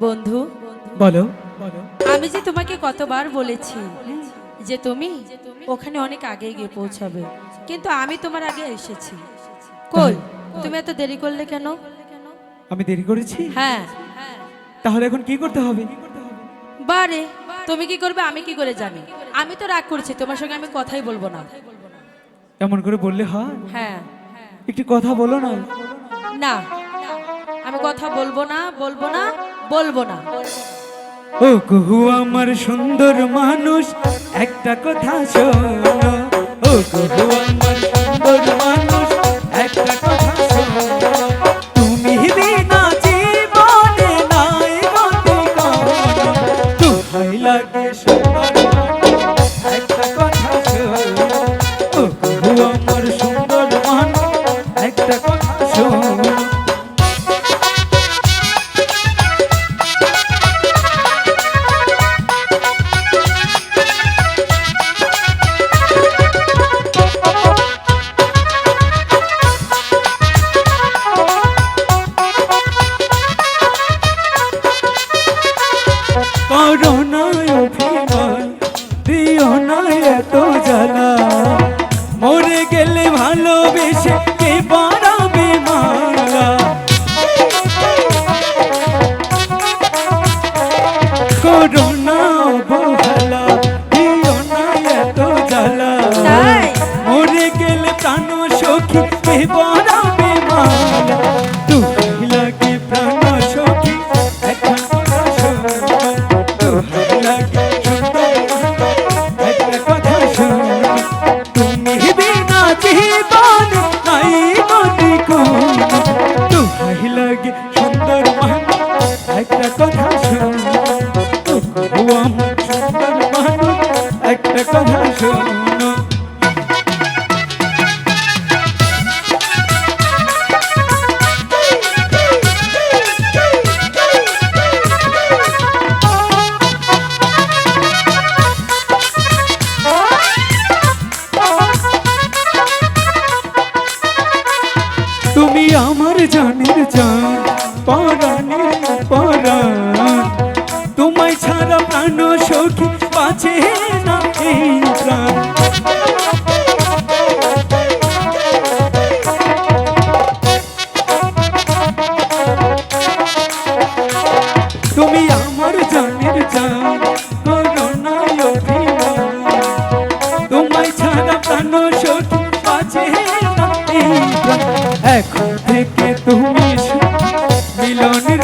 বন্ধু বলো। আমি যে তোমাকে কতবার বলেছি যে তুমি ওখানে অনেক আগে গিয়ে পৌঁছাবে কিন্তু আমি তোমার আগে এসেছি। কই? তুমি এত দেরি করলে কেন? আমি দেরি করেছি? হ্যাঁ। তাহলে এখন কি করতে হবে? বারে তুমি কি করবে আমি কি করে জানি? আমি তো রাগ করছি তোমার সঙ্গে আমি কথাই বলব না। এমন করে বললে হয়? হ্যাঁ। একটু কথা বলো না। না। কথা বলব না বলব না বলব না। ও কুহু আমার সুন্দর মানুষ, একটা কথা শোনো। ও কুহু আমার সুন্দর মানুষ, একটা কথা ও কুহু আমার Ese কথা শোনো। আমার সুন্দর মানুষ একটা কথা শোনো। আমার জানের জান পরাণের বাঁচে তুমি আমার জানের জান তোমায় ছাড়া প্রাণ সখী বাঁচে। এখন থেকে তুমি মিলনের